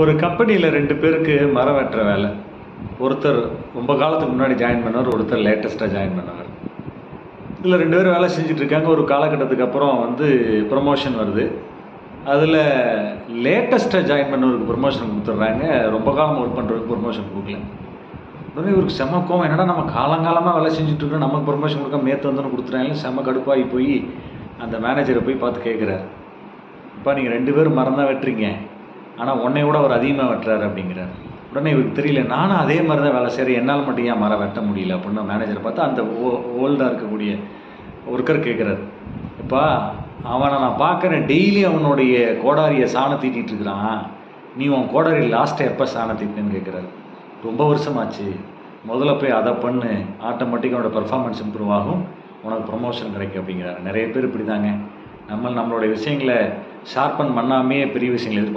ஒரு கம்பெனியில் ரெண்டு பேருக்கு மரம் வெட்டுற வேலை. ஒருத்தர் ரொம்ப காலத்துக்கு முன்னாடி ஜாயின் பண்ணவர் ஒருத்தர் லேட்டஸ்ட்டாக ஜாயின் பண்ணவர். இதில் ரெண்டு பேரும் வேலை செஞ்சுட்டு இருக்காங்க ஒரு காலகட்டத்துக்கு அப்புறம் வந்து ப்ரொமோஷன் வருது. அதில் லேட்டஸ்ட்டாக ஜாயின் பண்ணவருக்கு ப்ரொமோஷன் கொடுத்துட்றாங்க. ரொம்ப காலம் ஒர்க் பண்ணுறதுக்கு ப்ரொமோஷன் கொடுக்கல. உடனே இவருக்கு செம கோவம். என்னடா நம்ம காலங்காலமாக வேலை செஞ்சுட்ருக்கோம். நமக்கு ப்ரொமோஷன் கொடுக்க மேத்து வந்து கொடுத்துறாங்க செம கடுப்பாகி போய் அந்த மேனேஜரை போய் பார்த்து கேட்குறாரு இப்போ நீங்கள் ரெண்டு பேரும் மரம் தான் வெட்டுறீங்க. ஆனால் உன்னை விட அவர் அதிகமாக வெட்டுறாரு அப்படிங்கிறார். உடனே இவருக்கு தெரியல நானும் அதே மாதிரி தான் வேலை செய்கிறேன் என்னால் மட்டும் ஏன் மரம் வெட்ட முடியல அப்படின்னு மேனேஜரை பார்த்தா அந்த ஓ ஓல்டாக இருக்கக்கூடிய ஒர்க்கர் கேட்குறாரு இப்போ அவனை நான் பார்க்குறேன். டெய்லி அவனுடைய கோடாரியை சாணம் தீட்டிகிட்டு இருக்கிறான். நீ உன் கோடாரி லாஸ்ட்டாக எப்போ சாணம் தீட்டினு கேட்குறாரு ரொம்ப வருஷமாச்சு. முதல்ல போய் அதை பண்ணு. ஆட்டோமேட்டிக்காக அவனோட பர்ஃபார்மன்ஸ் இம்ப்ரூவ் ஆகும். உனக்கு ப்ரொமோஷன் கிடைக்கும் அப்படிங்கிறாரு. நிறைய பேர் இப்படி தாங்க நம்ம நம்மளுடைய விஷயங்களை ஷார்பன் பண்ணாமே பெரிய விஷயங்களை எதிர்பார்க்க